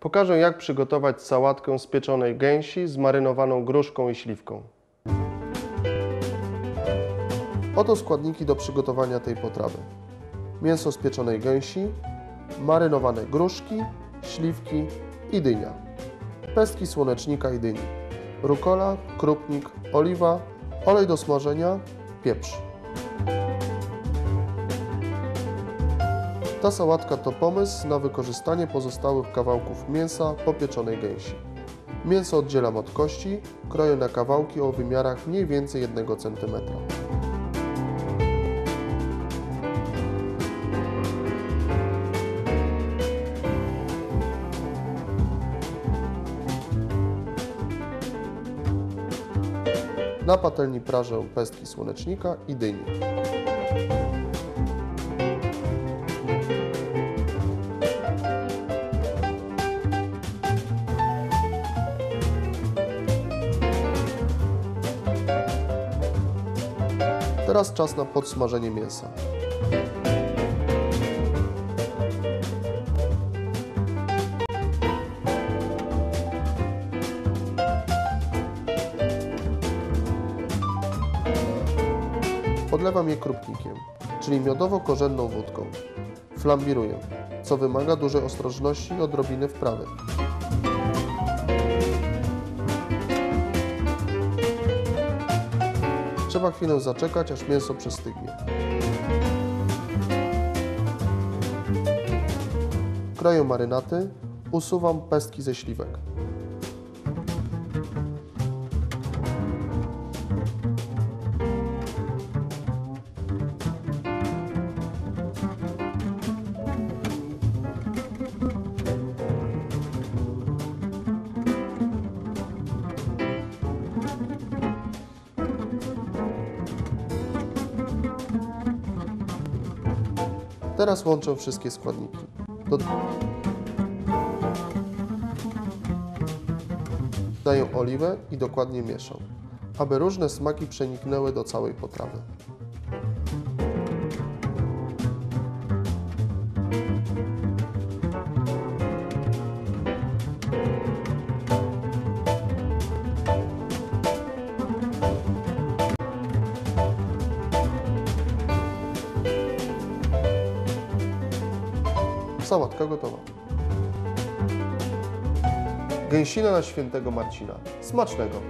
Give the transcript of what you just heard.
Pokażę jak przygotować sałatkę z pieczonej gęsi z marynowaną gruszką i śliwką. Oto składniki do przygotowania tej potrawy. Mięso z pieczonej gęsi, marynowane gruszki, śliwki i dynia. Pestki słonecznika i dyni. Rukola, krupnik, oliwa, olej do smażenia, pieprz. Ta sałatka to pomysł na wykorzystanie pozostałych kawałków mięsa po pieczonej gęsi. Mięso oddzielam od kości, kroję na kawałki o wymiarach mniej więcej 1 cm. Na patelni prażę pestki słonecznika i dyni. Teraz czas na podsmażenie mięsa. Podlewam je krupnikiem, czyli miodowo-korzenną wódką. Flambiruję, co wymaga dużej ostrożności i odrobiny wprawy. Trzeba chwilę zaczekać, aż mięso przestygnie. Kroję marynaty, usuwam pestki ze śliwek. Teraz łączę wszystkie składniki. Do... Daję oliwę i dokładnie mieszam, aby różne smaki przeniknęły do całej potrawy. Sałatka gotowa. Gęsina na świętego Marcina. Smacznego!